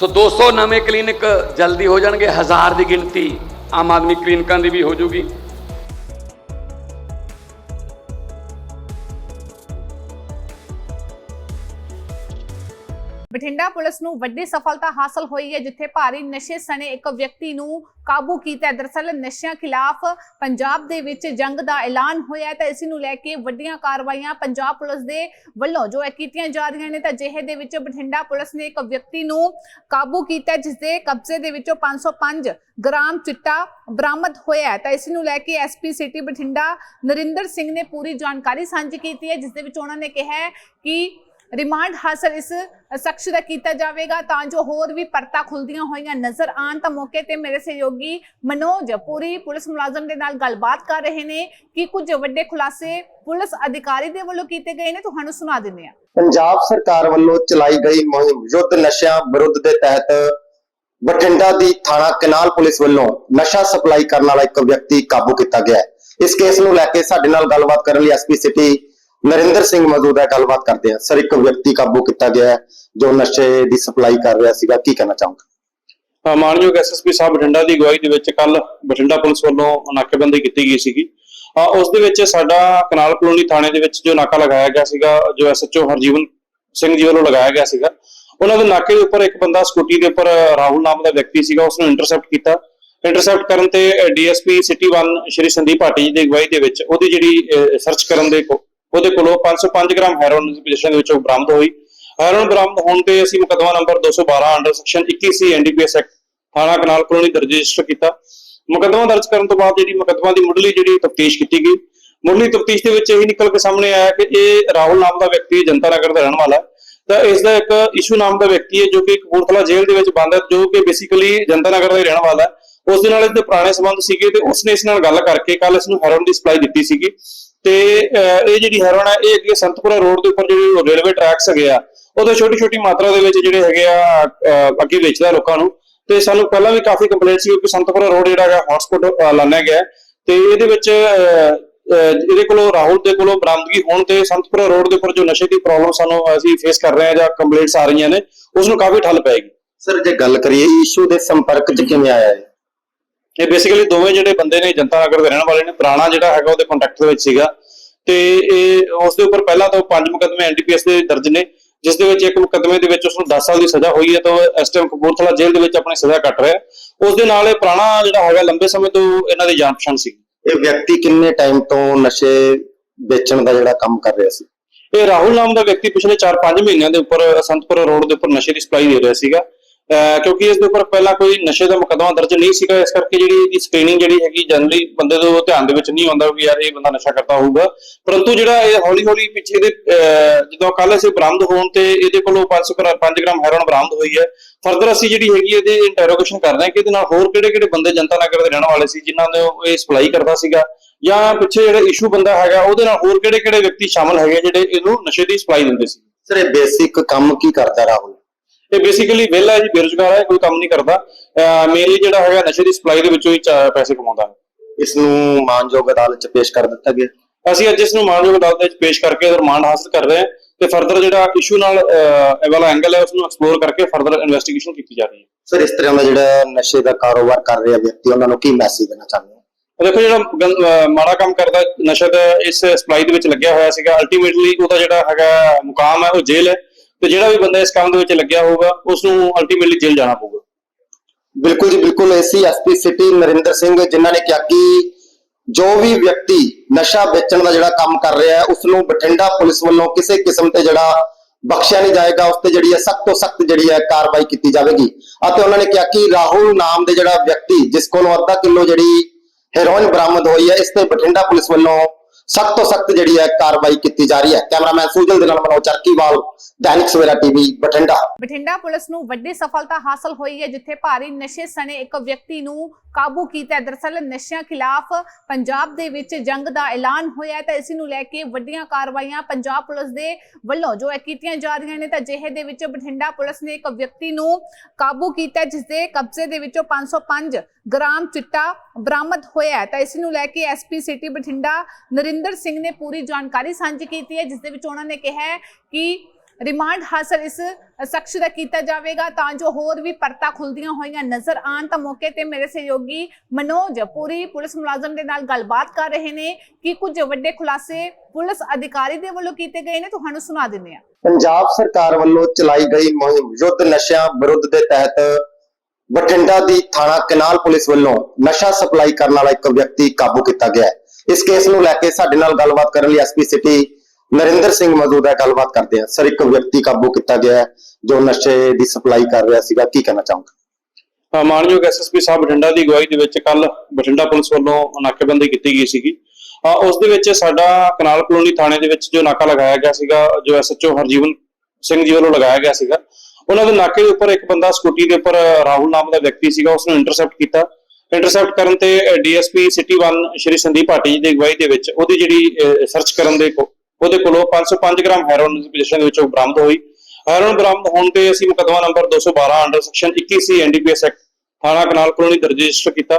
ਸੋ 200 ਨਵੇਂ ਕਲੀਨਿਕ ਜਲਦੀ ਹੋ ਜਾਣਗੇ, ਹਜ਼ਾਰ ਦੀ ਗਿਣਤੀ ਆਮ ਆਦਮੀ ਕਲੀਨਿਕਾਂ ਦੀ ਵੀ ਹੋ ਜੂਗੀ। ਬਠਿੰਡਾ ਪੁਲਿਸ ਨੂੰ ਵੱਡੀ ਸਫਲਤਾ ਹਾਸਲ ਹੋਈ ਹੈ ਜਿੱਥੇ ਭਾਰੀ ਨਸ਼ੇ ਸਣੇ ਇੱਕ ਵਿਅਕਤੀ ਨੂੰ ਕਾਬੂ ਕੀਤਾ ਹੈ। ਦਰਅਸਲ ਨਸ਼ਿਆਂ ਖਿਲਾਫ ਪੰਜਾਬ ਦੇ ਵਿੱਚ ਜੰਗ ਦਾ ਐਲਾਨ ਹੋਇਆ ਤਾਂ ਇਸ ਨੂੰ ਲੈ ਕੇ ਵੱਡੀਆਂ ਕਾਰਵਾਈਆਂ ਪੰਜਾਬ ਪੁਲਿਸ ਦੇ ਵੱਲੋਂ ਜੋ ਹੈ ਕੀਤੀਆਂ ਜਾ ਰਹੀਆਂ ਨੇ ਤਾਂ ਜਿਹੇ ਦੇ ਵਿੱਚ ਬਠਿੰਡਾ ਪੁਲਿਸ ਨੇ ਇੱਕ ਵਿਅਕਤੀ ਨੂੰ ਕਾਬੂ ਕੀਤਾ ਹੈ, ਜਿਸ ਦੇ ਕਬਜ਼ੇ ਦੇ ਵਿੱਚੋਂ 505 ਗ੍ਰਾਮ ਚਿੱਟਾ ਬਰਾਮਦ ਹੋਇਆ ਤਾਂ ਇਸ ਨੂੰ ਲੈ ਕੇ ਐਸਪੀ ਸਿਟੀ ਬਠਿੰਡਾ ਨਰਿੰਦਰ ਸਿੰਘ ਨੇ ਪੂਰੀ ਜਾਣਕਾਰੀ ਸਾਂਝੀ ਕੀਤੀ ਹੈ ਜਿਸ ਦੇ ਵਿੱਚ ਉਹਨਾਂ ਨੇ ਕਿਹਾ ਕਿ ਰਿਮਾਂਡ ਹਾਸਲ ਇਸ ਸ਼ਖਸ ਦਾ ਕੀਤਾ ਜਾਵੇਗਾ ਤਾਂ ਜੋ ਹੋਰ ਵੀ ਪਰਤਾ ਖੁੱਲਦੀਆਂ ਹੋਈਆਂ ਨਜ਼ਰ ਆਣ ਤਾਂ ਮੌਕੇ ਤੇ ਮੇਰੇ ਸਹਿਯੋਗੀ ਮਨੋਜ ਪੂਰੀ ਪੁਲਿਸ ਮੁਲਾਜ਼ਮ ਦੇ ਨਾਲ ਗੱਲਬਾਤ ਕਰ ਰਹੇ ਨੇ ਕਿ ਕੁਝ ਵੱਡੇ ਖੁਲਾਸੇ ਪੁਲਿਸ ਅਧਿਕਾਰੀ ਦੇ ਵੱਲੋਂ ਕੀਤੇ ਗਏ ਨੇ, ਤੁਹਾਨੂੰ ਸੁਣਾ ਦਿੰਦੇ ਹਾਂ। ਪੰਜਾਬ ਸਰਕਾਰ ਵੱਲੋਂ ਚਲਾਈ ਗਈ ਮੁਹਿੰਮ ਯੁੱਧ ਨਸ਼ਿਆਂ ਵਿਰੁੱਧ ਦੇ ਤਹਿਤ ਬਠਿੰਡਾ ਦੀ ਥਾਣਾ ਕਨਾਲ ਪੁਲਿਸ ਵੱਲੋਂ ਨਸ਼ਾ ਸਪਲਾਈ ਕਰਨ ਵਾਲਾ ਇੱਕ ਵਿਅਕਤੀ ਕਾਬੂ ਕੀਤਾ ਗਿਆ ਹੈ। ਇਸ ਕੇਸ ਨੂੰ ਲੈ ਕੇ ਸਾਡੇ ਨਾਲ ਗੱਲਬਾਤ ਕਰਨ ਲਈ ਐਸਪੀ ਸਿਟੀ ਨਰਿੰਦਰ ਸਿੰਘ ਮੌਜੂਦ ਹੈ ਗੱਲਬਾਤ ਕਰਦੇ ਹਾਂ। ਸਰ, ਇੱਕ ਵਿਅਕਤੀ ਕਾਬੂ ਕੀਤਾ ਗਿਆ ਹੈ, ਜੋ ਨਸ਼ੇ ਦੀ ਸਪਲਾਈ ਕਰ ਰਿਹਾ ਸੀਗਾ। ਕੀ ਕਹਿਣਾ ਚਾਹੋਗੇ? ਮਾਨਯੋਗ ਐਸਐਸਪੀ ਸਾਹਿਬ ਬਠਿੰਡਾ ਦੀ ਅਗਵਾਈ ਦੇ ਵਿੱਚ ਕੱਲ ਬਠਿੰਡਾ ਪੁਲਿਸ ਵੱਲੋਂ ਨਾਕੇਬੰਦੀ ਕੀਤੀ ਗਈ ਸੀਗੀ। ਉਸ ਦੇ ਵਿੱਚ ਸਾਡਾ ਕਨਾਲ ਕਲੋਨੀ ਥਾਣੇ ਦੇ ਵਿੱਚ ਜੋ ਨਾਕਾ ਲਗਾਇਆ ਗਿਆ ਸੀਗਾ, ਜੋ ਐਸਐਚਓ ਹਰਜੀਵਨ ਸਿੰਘ ਜੀ ਵੱਲੋਂ ਲਗਾਇਆ ਗਿਆ ਸੀਗਾ, ਉਹਨਾਂ ਦੇ ਨਾਕੇ ਦੇ ਉੱਪਰ ਇੱਕ ਬੰਦਾ ਸਕੂਟੀ ਦੇ ਉੱਪਰ ਰਾਹੁਲ ਨਾਮ ਦਾ ਵਿਅਕਤੀ ਸੀਗਾ ਉਸ ਨੂੰ ਇੰਟਰਸੈਪਟ ਕੀਤਾ। ਇੰਟਰਸੈਪਟ ਕਰਨ ਤੇ ਡੀਐਸਪੀ ਸਿਟੀ 1 ਸ਼੍ਰੀ ਸੰਦੀਪ ਭਾਟੀ ਜੀ ਦੀ ਅਗਵਾਈ ਦੇ ਵਿੱਚ ਉਹਦੀ ਜਿਹੜੀ ਸਰਚ ਕਰਨ ਦੇ ਉਹਦੇ ਕੋਲੋਂ 505 ਗ੍ਰਾਮ ਹੈਰੋਇਨ ਦੀ ਪੋਜੀਸ਼ਨ ਦੇ ਵਿੱਚੋਂ ਬਰਾਮਦ ਹੋਈ। ਹੈਰੋਇਨ ਬਰਾਮਦ ਹੋਣ ਤੇ ਅਸੀਂ ਮੁਕੱਦਮਾ number 212 under section 21 C NDPS act ਥਾਣਾ ਕਨਾਲ ਕਲੋਨੀ ਦਰਜ ਰਜਿਸਟਰ ਕੀਤਾ। ਮੁਕੱਦਮਾ ਦਰਜ ਕਰਨ ਤੋਂ ਬਾਅਦ ਜਿਹੜੀ ਮੁਕੱਦਮਾ ਦੀ ਮੁੱਢਲੀ ਜਿਹੜੀ ਤਫਤੀਸ਼ ਕੀਤੀ ਗਈ, ਮੁੱਢਲੀ ਤਫਤੀਸ਼ ਦੇ ਵਿੱਚ ਇਹ ਨਿਕਲ ਕੇ ਸਾਹਮਣੇ ਆਇਆ ਕਿ ਇਹ ਰਾਹੁਲ ਨਾਮ ਦਾ ਵਿਅਕਤੀ ਜਨਤਾ ਨਗਰ ਦਾ ਰਹਿਣ ਵਾਲਾ ਹੈ। ਤਾਂ ਇਸ ਦਾ ਇੱਕ ਇਸ਼ੂ ਨਾਮ ਦਾ ਵਿਅਕਤੀ ਹੈ, ਜੋ ਕਿ ਕਪੂਰਥਲਾ ਜੇਲ੍ਹ ਦੇ ਵਿੱਚ ਬੰਦ ਹੈ, ਜੋ ਕਿ ਬੇਸਿਕਲੀ ਜਨਤਾ ਨਗਰ ਦਾ ਹੀ ਰਹਿਣ ਵਾਲਾ ਹੈ। ਉਸ ਦੇ ਨਾਲ ਇਹਦੇ ਪੁਰਾਣੇ ਸੰਬੰਧ ਸੀਗੇ ਤੇ ਉਸਨੇ ਇਸ ਨਾਲ ਗੱਲ ਕਰਕੇ ਕੱਲ ਇਸ ਨੂੰ ਹੈਰੋਇਨ ਦੀ ਸਪਲਾਈ ਦਿੱਤੀ ਸੀਗੀ। ਤੇ ਇਹ ਜਿਹੜੀ ਹੈਰੋਇਨ ਹੈ, ਇਹ ਅੱਗੇ ਸੰਤਪੁਰਾ ਰੋਡ ਦੇ ਉੱਪਰ ਜਿਹੜੀ ਰੇਲਵੇ ਟਰੈਕਸ ਹੈਗੇ ਆ, ਉਹਦੇ ਛੋਟੀ ਛੋਟੀ ਮਾਤਰਾ ਦੇ ਵਿੱਚ ਜਿਹੜੇ ਹੈਗੇ ਆ ਅੱਗੇ ਵੇਚਦਾ ਲੋਕਾਂ ਨੂੰ। ਤੇ ਸਾਨੂੰ ਪਹਿਲਾਂ ਵੀ ਕਾਫੀ ਕੰਪਲੇਂਟ ਸੀ ਕਿ ਸੰਤਪੁਰਾ ਰੋਡ ਜਿਹੜਾ ਹੈਗਾ ਹੌਟਸਪੌਟ ਲਾਣਿਆ ਗਿਆ ਤੇ ਇਹਦੇ ਵਿੱਚ ਇਹਦੇ ਕੋਲੋਂ ਰਾਹੁਲ ਦੇ ਕੋਲੋਂ ਬਰਾਮਦਗੀ ਹੋਣ ਤੇ ਸੰਤਪੁਰਾ ਰੋਡ ਦੇ ਉੱਪਰ ਜੋ ਨਸ਼ੇ ਦੀ ਪ੍ਰੋਬਲਮ ਸਾਨੂੰ ਅਸੀਂ ਫੇਸ ਕਰ ਰਹੇ ਹਾਂ ਜਾਂ ਕੰਪਲੇਂਟਸ ਆ ਰਹੀਆਂ ਨੇ ਉਸ ਨੂੰ ਕਾਫੀ ਠੱਲ ਪਏਗੀ। ਸਰ ਜੇ ਗੱਲ ਕਰੀਏ ਇਸ਼ੂ ਦੇ ਸੰਪਰਕ 'ਚ ਕਿਵੇਂ ਆਇਆ ਹੈ ਇਹ ਬੇਸਿਕਲੀ ਦੋਵੇਂ ਜਿਹੜੇ ਬੰਦੇ ਨੇ ਜਨਤਾ ਨਗਰ ਦੇ ਰਹਿਣ ਵਾਲੇ ਨੇ ਪੁਰਾਣਾ ਜਿਹੜਾ ਹੈਗਾ ਉਹਦੇ ਕੰਟੈਕਟ ਦੇ ਵਿੱਚ ਸੀਗਾ। ਤੇ ਇਹ ਉਸ ਦੇ ਉੱਪਰ ਪਹਿਲਾਂ ਤੋਂ ਪੰਜ ਮੁਕੱਦਮੇ ਐਨਡੀਪੀਐਸ ਦੇ ਦਰਜ ਨੇ ਜਿਸ ਦੇ ਵਿੱਚ ਇੱਕ ਮੁਕੱਦਮੇ ਦੇ ਵਿੱਚ ਉਸ ਨੂੰ 10 ਸਾਲ ਦੀ ਸਜ਼ਾ ਹੋਈ ਹੈ ਤਾਂ ਉਹ ਇਸ ਟਾਈਮ ਕਪੂਰਥਲਾ ਜੇਲ੍ਹ ਦੇ ਵਿੱਚ ਆਪਣੀ ਸਜ਼ਾ ਕੱਟ ਰਿਹਾ। ਉਸ ਦੇ ਨਾਲ ਇਹ ਪੁਰਾਣਾ ਜਿਹੜਾ ਹੈਗਾ ਲੰਬੇ ਸਮੇਂ ਤੋਂ ਇਹਨਾਂ ਦੀ ਜਾਣ ਪਛਾਣ ਸੀ। ਇਹ ਵਿਅਕਤੀ ਕਿੰਨੇ ਟਾਈਮ ਤੋਂ ਨਸ਼ੇ ਵੇਚਣ ਦਾ ਜਿਹੜਾ ਕੰਮ ਕਰ ਰਿਹਾ ਸੀ? ਇਹ ਰਾਹੁਲ ਨਾਮ ਦਾ ਵਿਅਕਤੀ ਪਿਛਲੇ 4-5 ਮਹੀਨਿਆਂ ਦੇ ਉੱਪਰ ਸੰਤਪੁਰਾ ਰੋਡ ਦੇ ਉੱਪਰ ਨਸ਼ੇ ਦੀ ਸਪਲਾਈ ਦੇ ਰਿਹਾ ਸੀਗਾ। ਕਿਉਂਕਿ ਇਸ ਦੇ ਉੱਪਰ ਪਹਿਲਾਂ ਕੋਈ ਨਸ਼ੇ ਦਾ ਮੁਕੱਦਮਾ ਦਰਜ ਨਹੀਂ ਸੀਗਾ, ਇਸ ਕਰਕੇ ਜਿਹੜੀ ਇਹਦੀ ਸਕਰੀਨਿੰਗ ਜਿਹੜੀ ਹੈਗੀ ਜਨਰਲੀ ਬੰਦੇ ਦੇ ਧਿਆਨ ਦੇ ਵਿੱਚ ਨਹੀਂ ਆਉਂਦਾ ਵੀ ਯਾਰ ਇਹ ਬੰਦਾ ਨਸ਼ਾ ਕਰਦਾ ਹੋਊਗਾ। ਪਰੰਤੂ ਜਿਹੜਾ ਇਹ ਹੌਲੀ ਹੌਲੀ ਪਿੱਛੇ ਦੇ ਜਦੋਂ ਕੱਲ ਅਸੀਂ ਬਰਾਮਦ ਹੋਣ ਤੇ ਇਹਦੇ ਕੋਲੋਂ 5 ਗ੍ਰਾਮ ਹੈਰੋਨ ਬਰਾਮਦ ਹੋਈ ਹੈ। ਫਰਦਰ ਅਸੀਂ ਜਿਹੜੀ ਹੈਗੀ ਇਹਦੇ ਇੰਟਰੋਗੇਸ਼ਨ ਕਰ ਰਹੇ ਹਾਂ ਕਿ ਇਹਦੇ ਨਾਲ ਹੋਰ ਕਿਹੜੇ ਕਿਹੜੇ ਬੰਦੇ ਜਨਤਾ ਨਗਰ ਦੇ ਰਹਿਣ ਵਾਲੇ ਸੀ, ਜਿਨ੍ਹਾਂ ਨੇ ਇਹ ਸਪਲਾਈ ਕਰਦਾ ਸੀਗਾ ਜਾਂ ਪਿੱਛੇ ਜਿਹੜਾ ਇਸ਼ੂ ਬੰਦਾ ਹੈਗਾ, ਉਹਦੇ ਨਾਲ ਹੋਰ ਕਿਹੜੇ ਕਿਹੜੇ ਵਿਅਕਤੀ ਸ਼ਾਮਲ ਹੈਗੇ ਜਿਹੜੇ ਇਹਨੂੰ ਨਸ਼ੇ ਦੀ ਸਪਲਾਈ ਦਿੰਦੇ ਸੀ? ਸਰ, ਇਹ ਬੇਸਿਕ ਕੰਮ ਕੀ ਕਰਦਾ ਰਾਹੁਲ ਇਹ ਬੇਸਿਕਲੀ ਵਿਹਲਾ ਜੀ ਬੇਰੁਜ਼ਗਾਰ ਹੈ ਕੋਈ ਕੰਮ ਨਹੀਂ ਕਰਦਾ। ਮੇਨਲੀ ਜਿਹੜਾ ਹੈਗਾ ਨਸ਼ੇ ਦੀ ਸਪਲਾਈ ਦੇ ਵਿੱਚੋਂ ਹੀ ਪੈਸੇ ਕਮਾਉਂਦਾ ਹੈ। ਇਸ ਨੂੰ ਮਾਨਯੋਗ ਅਦਾਲਤ 'ਚ ਪੇਸ਼ ਕਰ ਦਿੱਤਾ ਗਿਆ। ਅਸੀਂ ਅੱਜ ਇਸ ਨੂੰ ਮਾਨਯੋਗ ਅਦਾਲਤ ਵਿੱਚ ਪੇਸ਼ ਕਰਕੇ ਰਿਮਾਂਡ ਹਾਸਲ ਕਰ ਰਹੇ ਹਾਂ ਤੇ ਫਰਦਰ ਜਿਹੜਾ ਇਸ਼ੂ ਨਾਲ ਇਹ ਵਾਲਾ ਐਂਗਲ ਹੈ ਉਸ ਨੂੰ ਐਕਸਪਲੋਰ ਕਰਕੇ ਫਰਦਰ ਇਨਵੈਸਟੀਗੇਸ਼ਨ ਕੀਤੀ ਜਾ ਰਹੀ ਹੈ। ਸਰ ਇਸ ਤਰ੍ਹਾਂ ਦਾ ਜਿਹੜਾ ਨਸ਼ੇ ਦਾ ਕਾਰੋਬਾਰ ਕਰ ਰਿਹਾ ਵਿਅਕਤੀ ਉਹਨਾਂ ਨੂੰ ਕੀ ਮੈਸੇਜ ਦੇਣਾ ਚਾਹੁੰਦੇ ਹੋ? ਦੇਖੋ ਜਿਹੜਾ ਮਾੜਾ ਕੰਮ ਕਰਦਾ ਨਸ਼ਾ ਦਾ ਇਸ ਸਪਲਾਈ ਦੇ ਵਿੱਚ ਲੱਗਿਆ ਹੋਇਆ ਸੀਗਾ। ਅਲਟੀਮੇਟਲੀ ਉਹਦਾ ਜਿਹੜਾ ਹੈਗਾ ਮੁਕਾਮ ਹੈ ਉਹ ਜੇਲ੍ਹ ਹੈ। ਤੇ ਜਿਹੜਾ ਵੀ ਬੰਦਾ ਇਸ ਕੰਮ ਦੇ ਵਿੱਚ ਲੱਗਿਆ ਹੋਊਗਾ ਉਸ ਨੂੰ ਅਲਟੀਮੇਟਲੀ ਜੇਲ੍ਹ ਜਾਣਾ ਪਊਗਾ। ਬਿਲਕੁਲ ਜੀ, ਬਿਲਕੁਲ ਐਸੀ ਐਸਪੀ ਸਿਟੀ ਨਰਿੰਦਰ ਸਿੰਘ, ਜਿਨ੍ਹਾਂ ਨੇ ਕਿਹਾ ਕਿ ਜੋ ਵੀ ਵਿਅਕਤੀ ਨਸ਼ਾ ਵੇਚਣ ਦਾ ਜਿਹੜਾ ਕੰਮ ਕਰ ਰਿਹਾ ਹੈ ਉਸ ਨੂੰ ਬਠਿੰਡਾ ਪੁਲਿਸ ਵੱਲੋਂ ਕਿਸੇ ਕਿਸਮ ਤੇ ਜਿਹੜਾ ਬਖਸ਼ਿਆ ਨਹੀਂ ਜਾਏਗਾ, ਉਸ ਤੇ ਜਿਹੜੀ ਹੈ ਸਖਤ ਤੋਂ ਸਖਤ ਜਿਹੜੀ ਹੈ ਕਾਰਵਾਈ ਕੀਤੀ ਜਾਵੇਗੀ। ਅਤੇ ਉਹਨਾਂ ਨੇ ਕਿਹਾ ਕਿ ਰਾਹੁਲ ਨਾਮ ਦੇ ਜਿਹੜਾ ਵਿਅਕਤੀ, ਜਿਸ ਕੋਲੋਂ ਅੱਧਾ ਕਿਲੋ ਜਿਹੜੀ ਹੈਰੋਇਨ ਬਰਾਮਦ ਹੋਈ ਹੈ, ਇਸ ਤੇ ਬਠਿੰਡਾ ਪੁਲਿਸ ਵੱਲੋਂ ਸਖਤ ਤੋਂ ਸਖਤ ਜਿਹੜੀ ਹੈ ਕਾਰਵਾਈ ਕੀਤੀ ਜਾ ਰਹੀ ਹੈ। ਕੈਮਰਾਮੈਨ ਸੁਜਲ ਦੇ ਨਾਲ ਮਨੋਜ ਚਰਕੀਵਾਲ ਦੈਨਿਕ ਸਵੇਰਾ ਟੀਵੀ ਬਠਿੰਡਾ। ਬਠਿੰਡਾ ਪੁਲਿਸ ਨੂੰ ਵੱਡੀ ਸਫਲਤਾ ਹਾਸਲ ਹੋਈ ਹੈ ਜਿੱਥੇ ਭਾਰੀ ਨਸ਼ੇ ਸਣੇ ਇੱਕ ਵਿਅਕਤੀ ਨੂੰ ਕਾਬੂ ਕੀਤਾ ਹੈ। ਦਰਅਸਲ ਨਸ਼ਿਆਂ ਖਿਲਾਫ ਪੰਜਾਬ ਦੇ ਵਿੱਚ ਜੰਗ ਦਾ ਐਲਾਨ ਹੋਇਆ ਹੈ ਤਾਂ ਇਸ ਨੂੰ ਲੈ ਕੇ ਵੱਡੀਆਂ ਕਾਰਵਾਈਆਂ ਪੰਜਾਬ ਪੁਲਿਸ ਦੇ ਵੱਲੋਂ ਜੋ ਹੈ ਕੀਤੀਆਂ ਜਾ ਰਹੀਆਂ ਨੇ ਤਾਂ ਜਿਹੇ ਦੇ ਵਿੱਚ ਬਠਿੰਡਾ ਪੁਲਿਸ ਨੇ ਇੱਕ ਵਿਅਕਤੀ ਨੂੰ ਕਾਬੂ ਕੀਤਾ ਹੈ, ਜਿਸ ਦੇ ਕਬਜ਼ੇ ਦੇ ਵਿੱਚੋਂ 505 ਗ੍ਰਾਮ ਚਿੱਟਾ ਬਰਾਮਦ ਹੋਇਆ ਹੈ। ਤਾਂ ਇਸ ਨੂੰ ਲੈ ਕੇ ਐਸਪੀ ਸਿਟੀ ਬਠਿੰਡਾ ਨਰਿੰਦਰ ਸਿੰਘ ਨੇ ਪੂਰੀ ਜਾਣਕਾਰੀ ਸਾਂਝੀ ਕੀਤੀ ਹੈ ਜਿਸ ਦੇ ਵਿੱਚ ਉਹਨਾਂ ਨੇ ਕਿਹਾ ਹੈ ਕਿ ਰਿਮਾਂਡ ਹਾਸਲ ਇਸ ਸ਼ਖਸ ਦਾ ਕੀਤਾ ਜਾਵੇਗਾ, ਤਾਂ ਜੋ ਹੋਰ ਵੀ ਪਰਤਾ ਖੁੱਲਦੀਆਂ ਹੋਈਆਂ ਨਜ਼ਰ ਆਣ ਤਾਂ ਮੌਕੇ ਤੇ ਮੇਰੇ ਸਹਿਯੋਗੀ ਮਨੋਜ ਪੂਰੀ ਪੁਲਿਸ ਮੁਲਾਜ਼ਮ ਦੇ ਨਾਲ ਗੱਲਬਾਤ ਕਰ ਰਹੇ ਨੇ ਕਿ ਕੁਝ ਵੱਡੇ ਖੁਲਾਸੇ ਪੁਲਿਸ ਅਧਿਕਾਰੀ ਦੇ ਵੱਲੋਂ ਕੀਤੇ ਗਏ ਨੇ, ਤੁਹਾਨੂੰ ਸੁਣਾ ਦਿੰਦੇ ਹਾਂ। ਪੰਜਾਬ ਸਰਕਾਰ ਵੱਲੋਂ ਚਲਾਈ ਗਈ ਮੁਹਿੰਮ ਯੁੱਧ ਨਸ਼ਿਆਂ ਵਿਰੁੱਧ ਦੇ ਤਹਿਤ ਬਠਿੰਡਾ ਦੀ ਥਾਣਾ ਕਨਾਲ ਪੁਲਿਸ ਵੱਲੋਂ ਨਸ਼ਾ ਸਪਲਾਈ ਕਰਨ ਵਾਲਾ ਇੱਕ ਵਿਅਕਤੀ ਕਾਬੂ ਕੀਤਾ ਗਿਆ ਹੈ। ਇਸ ਕੇਸ ਨੂੰ ਲੈ ਕੇ ਸਾਡੇ ਨਾਲ ਗੱਲਬਾਤ ਕਰਨ ਲਈ ਐਸਪੀ ਸਿਟੀ ਨਰਿੰਦਰ ਸਿੰਘ ਮੌਜੂਦ ਹੈ, ਗੱਲਬਾਤ ਕਰਦੇ ਹਾਂ। ਸਰ, ਇੱਕ ਵਿਅਕਤੀ ਕਾਬੂ ਕੀਤਾ ਗਿਆ ਹੈ, ਜੋ ਨਸ਼ੇ ਦੀ ਸਪਲਾਈ ਕਰ ਰਿਹਾ ਸੀਗਾ। ਕੀ ਕਹਿਣਾ ਚਾਹੋਗੇ? ਮਾਨਯੋਗ ਐਸਐਸਪੀ ਸਾਹਿਬ ਬਠਿੰਡਾ ਦੀ ਅਗਵਾਈ ਦੇ ਵਿੱਚ ਕੱਲ ਬਠਿੰਡਾ ਪੁਲਿਸ ਵੱਲੋਂ ਨਾਕੇਬੰਦੀ ਕੀਤੀ ਗਈ ਸੀਗੀ। ਅਹ ਉਸ ਦੇ ਵਿੱਚ ਸਾਡਾ ਕਨਾਲ ਕਲੋਨੀ ਥਾਣੇ ਦੇ ਵਿੱਚ ਜੋ ਨਾਕਾ ਲਗਾਇਆ ਗਿਆ ਸੀਗਾ, ਜੋ ਐਸਐਚਓ ਹਰਜੀਵਨ ਸਿੰਘ ਜੀ ਵੱਲੋਂ ਲਗਾਇਆ ਗਿਆ ਸੀਗਾ, ਉਹਨਾਂ ਦੇ ਨਾਕੇ ਦੇ ਉੱਪਰ ਇੱਕ ਬੰਦਾ ਸਕੂਟੀ ਦੇ ਉੱਪਰ ਰਾਹੁਲ ਨਾਮ ਦਾ ਵਿਅਕਤੀ ਸੀਗਾ ਉਸ ਨੂੰ ਇੰਟਰਸੈਪਟ ਕੀਤਾ। ਇੰਟਰਸੈਪਟ ਕਰਨ ਤੇ ਡੀਐਸਪੀ ਸਿਟੀ 1 ਸ਼੍ਰੀ ਸੰਦੀਪ ਭਾਟੀ ਜੀ ਦੀ ਅਗਵਾਈ ਦੇ ਵਿੱਚ ਉਹਦੀ ਜਿਹੜੀ ਸਰਚ ਕਰਨ ਦੇ ਉਹਦੇ ਕੋਲੋਂ 505 ਗ੍ਰਾਮ ਹੈਰੋਇਨ ਦੀ ਪੋਜੀਸ਼ਨ ਦੇ ਵਿੱਚੋਂ ਬਰਾਮਦ ਹੋਈ। ਹੈਰੋਇਨ ਬਰਾਮਦ ਹੋਣ ਤੇ ਅਸੀਂ ਮੁਕੱਦਮਾ number 212 under section 21 C NDPS act ਥਾਣਾ ਕਨਾਲ ਕਲੋਨੀ ਦਰਜ ਰਜਿਸਟਰ ਕੀਤਾ।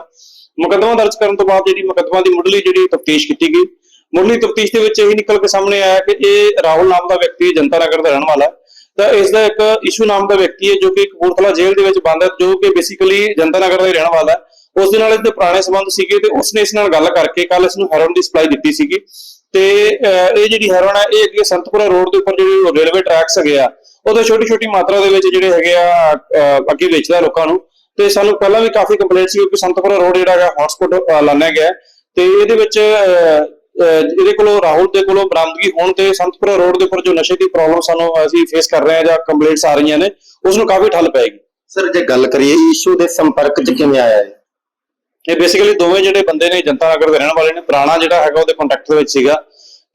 ਮੁਕੱਦਮਾ ਦਰਜ ਕਰਨ ਤੋਂ ਬਾਅਦ ਜਿਹੜੀ ਮੁਕੱਦਮਾ ਦੀ ਮੁੱਢਲੀ ਜਿਹੜੀ ਤਫਤੀਸ਼ ਕੀਤੀ ਗਈ। ਮੁੱਢਲੀ ਤਫਤੀਸ਼ ਦੇ ਵਿੱਚ ਇਹ ਨਿਕਲ ਕੇ ਸਾਹਮਣੇ ਆਇਆ ਕਿ ਇਹ ਰਾਹੁਲ ਨਾਮ ਦਾ ਵਿਅਕਤੀ ਜਨਤਾ ਨਗਰ ਦਾ ਰਹਿਣ ਵਾਲਾ ਹੈ। ਤਾਂ ਇਸ ਦਾ ਇੱਕ ਇਸ਼ੂ ਨਾਮ ਦਾ ਵਿਅਕਤੀ ਹੈ, ਜੋ ਕਿ ਕਪੂਰਥਲਾ ਜੇਲ੍ਹ ਦੇ ਵਿੱਚ ਬੰਦ ਹੈ, ਜੋ ਕਿ ਬੇਸਿਕਲੀ ਜਨਤਾ ਨਗਰ ਦਾ ਹੀ ਰਹਿਣ ਵਾਲਾ ਹੈ। ਉਸ ਦੇ ਨਾਲ ਇਸਦੇ ਪੁਰਾਣੇ ਸੰਬੰਧ ਸੀਗੇ ਤੇ ਉਸਨੇ ਇਸ ਨਾਲ ਗੱਲ ਕਰਕੇ ਕੱਲ ਇਸ ਨੂੰ ਹੈਰੋਇਨ ਦੀ ਸਪਲਾਈ ਦਿੱਤੀ ਸੀਗੀ। ਤੇ ਇਹ ਜਿਹੜੀ ਹੈਰੋਇਨ ਹੈ, ਇਹ ਅੱਗੇ ਸੰਤਪੁਰਾ ਰੋਡ ਦੇ ਉੱਪਰ ਜਿਹੜੀ ਰੇਲਵੇ ਟਰੈਕਸ ਹੈਗੇ ਆ, ਉਹਦੇ ਛੋਟੀ ਛੋਟੀ ਮਾਤਰਾ ਦੇ ਵਿੱਚ ਜਿਹੜੇ ਹੈਗੇ ਆ ਅੱਗੇ ਵੇਚਦਾ ਲੋਕਾਂ ਨੂੰ। ਤੇ ਸਾਨੂੰ ਪਹਿਲਾਂ ਵੀ ਕਾਫੀ ਕੰਪਲੇਂਟ ਸੀ ਕਿ ਸੰਤਪੁਰਾ ਰੋਡ ਜਿਹੜਾ ਹੈਗਾ ਹੌਟਸਪੌਟ ਲਾਣਿਆ ਗਿਆ ਤੇ ਇਹਦੇ ਵਿੱਚ ਇਹਦੇ ਕੋਲੋਂ ਰਾਹੁਲ ਦੇ ਕੋਲੋਂ ਬਰਾਮਦਗੀ ਹੋਣ ਤੇ ਸੰਤਪੁਰਾ ਰੋਡ ਦੇ ਉੱਪਰ ਜੋ ਨਸ਼ੇ ਦੀ ਪ੍ਰੋਬਲਮ ਸਾਨੂੰ ਅਸੀਂ ਫੇਸ ਕਰ ਰਹੇ ਹਾਂ ਜਾਂ ਕੰਪਲੇਂਟਸ ਆ ਰਹੀਆਂ ਨੇ ਉਸ ਨੂੰ ਕਾਫੀ ਠੱਲ ਪਏਗੀ। ਸਰ, ਜੇ ਗੱਲ ਕਰੀਏ ਇਸ਼ੂ ਦੇ ਸੰਪਰਕ 'ਚ ਕਿਵੇਂ ਆਇਆ ਹੈ ਇਹ ਬੇਸਿਕਲੀ ਦੋਵੇਂ ਜਿਹੜੇ ਬੰਦੇ ਨੇ ਜਨਤਾ ਨਗਰ ਦੇ ਰਹਿਣ ਵਾਲੇ ਨੇ ਪੁਰਾਣਾ ਜਿਹੜਾ ਹੈਗਾ ਉਹਦੇ ਕੰਟੈਕਟ ਦੇ ਵਿੱਚ ਸੀਗਾ।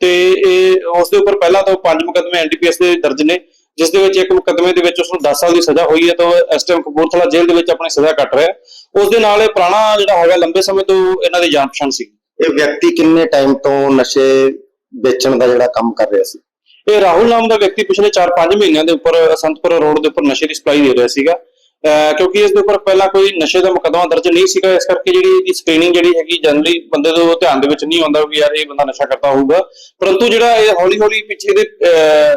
ਤੇ ਇਹ ਉਸ ਦੇ ਉੱਪਰ ਪਹਿਲਾਂ ਤੋਂ ਪੰਜ ਮੁਕੱਦਮੇ ਐਨਡੀਪੀਐਸ ਦੇ ਦਰਜ ਨੇ ਜਿਸ ਦੇ ਵਿੱਚ ਇੱਕ ਮੁਕੱਦਮੇ ਦੇ ਵਿੱਚ ਉਸ ਨੂੰ 10 ਸਾਲ ਦੀ ਸਜ਼ਾ ਹੋਈ ਹੈ ਤਾਂ ਇਸ ਟਾਈਮ ਕਪੂਰਥਲਾ ਜੇਲ੍ਹ ਦੇ ਵਿੱਚ ਆਪਣੀ ਸਜ਼ਾ ਕੱਟ ਰਿਹਾ ਉਸ ਦੇ ਨਾਲ ਇਹ ਪੁਰਾਣਾ ਜਿਹੜਾ ਹੈਗਾ ਲੰਬੇ ਸਮੇਂ ਤੋਂ ਇਹਨਾਂ ਦੀ ਜਾਣ ਪਛਾਣ ਸੀ। ਇਹ ਵਿਅਕਤੀ ਕਿੰਨੇ ਟਾਈਮ ਤੋਂ ਨਸ਼ੇ ਵੇਚਣ ਦਾ ਜਿਹੜਾ ਕੰਮ ਕਰ ਰਿਹਾ ਸੀ? ਇਹ ਰਾਹੁਲ ਨਾਮ ਦਾ ਵਿਅਕਤੀ ਪਿਛਲੇ 4-5 ਮਹੀਨਿਆਂ ਦੇ ਉੱਪਰ ਸੰਤਪੁਰ ਰੋਡ ਦੇ ਉੱਪਰ ਨਸ਼ੇ ਦੀ ਸਪਲਾਈ ਦੇ ਰਿਹਾ ਸੀਗਾ। ਕਿਉਂਕਿ ਇਸ ਦੇ ਉੱਪਰ ਪਹਿਲਾਂ ਕੋਈ ਨਸ਼ੇ ਦਾ ਮੁਕੱਦਮਾ ਦਰਜ ਨਹੀਂ ਸੀਗਾ, ਇਸ ਕਰਕੇ ਜਿਹੜੀ ਇਹਦੀ ਸਕਰੀਨਿੰਗ ਜਿਹੜੀ ਹੈਗੀ ਜਨਰਲੀ ਬੰਦੇ ਦੇ ਧਿਆਨ ਦੇ ਵਿੱਚ ਨਹੀਂ ਆਉਂਦਾ ਵੀ ਯਾਰ ਇਹ ਬੰਦਾ ਨਸ਼ਾ ਕਰਦਾ ਹੋਊਗਾ। ਪਰੰਤੂ ਜਿਹੜਾ ਇਹ ਹੌਲੀ-ਹੌਲੀ ਪਿੱਛੇ ਦੇ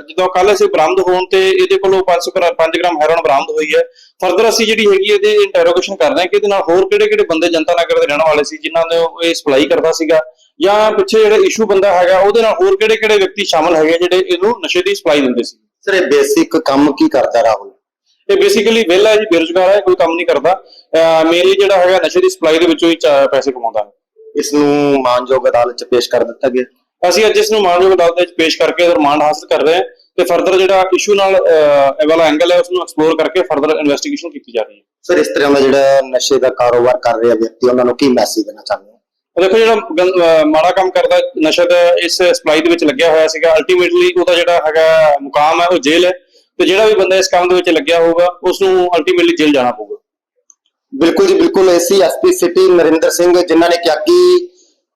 ਜਦੋਂ ਕੱਲ ਅਸੀਂ ਬਰਾਮਦ ਹੋਣ ਤੇ ਇਹਦੇ ਕੋਲੋਂ 505 ਗ੍ਰਾਮ ਹੈਰੋਇਨ ਬਰਾਮਦ ਹੋਈ ਹੈ। ਫਰਦਰ ਅਸੀਂ ਜਿਹੜੀ ਹੈਗੀ ਇਹਦੇ ਇੰਟਰੋਗੇਸ਼ਨ ਕਰ ਰਹੇ ਹਾਂ ਕਿ ਇਹਦੇ ਨਾਲ ਹੋਰ ਕਿਹੜੇ-ਕਿਹੜੇ ਬੰਦੇ ਜਨਤਾ ਨਗਰ ਦੇ ਰਹਿਣ ਵਾਲੇ ਸੀ, ਜਿਨ੍ਹਾਂ ਨੇ ਇਹ ਸਪਲਾਈ ਕਰਦਾ ਸੀਗਾ। ਜਾਂ ਪਿੱਛੇ ਜਿਹੜਾ ਇਸ਼ੂ ਬੰਦਾ ਹੈਗਾ, ਉਹਦੇ ਨਾਲ ਹੋਰ ਕਿਹੜੇ-ਕਿਹੜੇ ਵਿਅਕਤੀ ਸ਼ਾਮਲ ਹੈਗੇ ਜਿਹੜੇ ਇਹਨੂੰ ਨਸ਼ੇ ਦੀ ਸਪਲਾਈ ਦਿੰਦੇ ਸੀ? ਸਰ, ਇਹ ਬੇਸਿਕ ਕੰਮ ਕੀ ਕਰਦਾ ਰਾਹੁਲ? ਇਹ ਬੇਸਿਕਲੀ ਵਿਹਲਾ ਜੀ ਬੇਰੁਜ਼ਗਾਰ ਹੈ ਕੋਈ ਕੰਮ ਨਹੀਂ ਕਰਦਾ। ਮੇਨਲੀ ਜਿਹੜਾ ਹੈਗਾ ਨਸ਼ੇ ਦੀ ਸਪਲਾਈ ਦੇ ਵਿੱਚੋਂ ਹੀ ਚਾ- ਪੈਸੇ ਕਮਾਉਂਦਾ ਹੈ। ਇਸ ਨੂੰ ਮਾਨਯੋਗ ਅਦਾਲਤ 'ਚ ਪੇਸ਼ ਕਰ ਦਿੱਤਾ ਗਿਆ। ਅਸੀਂ ਅੱਜ ਇਸ ਨੂੰ ਮਾਨਯੋਗ ਅਦਾਲਤ ਵਿੱਚ ਪੇਸ਼ ਕਰਕੇ ਰਿਮਾਂਡ ਹਾਸਲ ਕਰ ਰਹੇ ਹਾਂ ਤੇ ਫਰਦਰ ਜਿਹੜਾ ਇਸ਼ੂ ਨਾਲ ਇਹ ਵਾਲਾ ਐਂਗਲ ਹੈ ਉਸ ਨੂੰ ਐਕਸਪਲੋਰ ਕਰਕੇ ਫਰਦਰ ਇਨਵੈਸਟੀਗੇਸ਼ਨ ਕੀਤੀ ਜਾ ਰਹੀ ਹੈ। ਸਰ ਇਸ ਤਰ੍ਹਾਂ ਦਾ ਜਿਹੜਾ ਨਸ਼ੇ ਦਾ ਕਾਰੋਬਾਰ ਕਰ ਰਿਹਾ ਵਿਅਕਤੀ ਉਹਨਾਂ ਨੂੰ ਕੀ ਮੈਸੇਜ ਦੇਣਾ ਚਾਹੁੰਦੇ ਹੋ? ਦੇਖੋ ਜਿਹੜਾ ਮਾੜਾ ਕੰਮ ਕਰਦਾ ਨਸ਼ਾ ਦਾ ਇਸ ਸਪਲਾਈ ਦੇ ਵਿੱਚ ਲੱਗਿਆ ਹੋਇਆ ਸੀਗਾ। ਅਲਟੀਮੇਟਲੀ ਉਹਦਾ ਜਿਹੜਾ ਹੈਗਾ ਮੁਕਾਮ ਹੈ ਉਹ ਜੇਲ੍ਹ ਹੈ। ਤੇ ਜਿਹੜਾ ਵੀ ਬੰਦਾ ਇਸ ਕੰਮ ਦੇ ਵਿੱਚ ਲੱਗਿਆ ਹੋਊਗਾ ਉਸ ਨੂੰ ਅਲਟੀਮੇਟਲੀ ਜੇਲ੍ਹ ਜਾਣਾ ਪਊਗਾ। ਬਿਲਕੁਲ ਜੀ, ਬਿਲਕੁਲ ਐਸੀ ਐਸਪੀ ਸਿਟੀ, ਨਰਿੰਦਰ ਸਿੰਘ, ਜਿਨ੍ਹਾਂ ਨੇ ਕਿਹਾ ਕਿ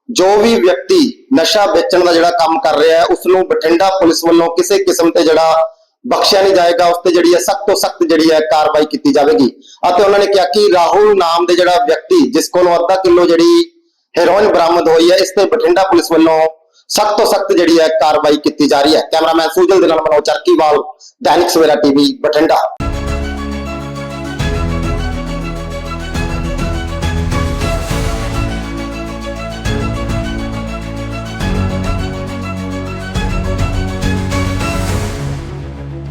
ਜੋ ਵੀ ਵਿਅਕਤੀ ਨਸ਼ਾ ਵੇਚਣ ਦਾ ਜਿਹੜਾ ਕੰਮ ਕਰ ਰਿਹਾ ਹੈ ਉਸ ਨੂੰ ਬਠਿੰਡਾ ਪੁਲਿਸ ਵੱਲੋਂ ਕਿਸੇ ਕਿਸਮ ਤੇ ਜਿਹੜਾ ਬਖਸ਼ਿਆ ਨਹੀਂ ਜਾਏਗਾ, ਉਸ ਤੇ ਜਿਹੜੀ ਹੈ ਸਖਤ ਤੋਂ ਸਖਤ ਜਿਹੜੀ ਹੈ ਕਾਰਵਾਈ ਕੀਤੀ ਜਾਵੇਗੀ। ਅਤੇ ਉਹਨਾਂ ਨੇ ਕਿਹਾ ਕਿ ਰਾਹੁਲ ਨਾਮ ਦੇ ਜਿਹੜਾ ਵਿਅਕਤੀ, ਜਿਸ ਕੋਲੋਂ ਅੱਧਾ ਕਿਲੋ ਜਿਹੜੀ ਹੈਰੋਇਨ ਬਰਾਮਦ ਹੋਈ ਹੈ, ਇਸ ਤੇ ਬਠਿੰਡਾ ਪੁਲਿਸ ਵੱਲੋਂ ਸਖਤ ਤੋਂ ਸਖਤ ਜਿਹੜੀ ਹੈ ਕਾਰਵਾਈ ਕੀਤੀ ਜਾ ਰਹੀ ਹੈ। ਕੈਮਰਾਮੈਨ ਸੂਜਲ ਦੇ ਨਾਲ ਮਨੋਜ ਚਰਕੀਵਾਲ ਦੈਨਿਕ ਸਵੇਰਾ ਟੀਵੀ, ਬਠਿੰਡਾ।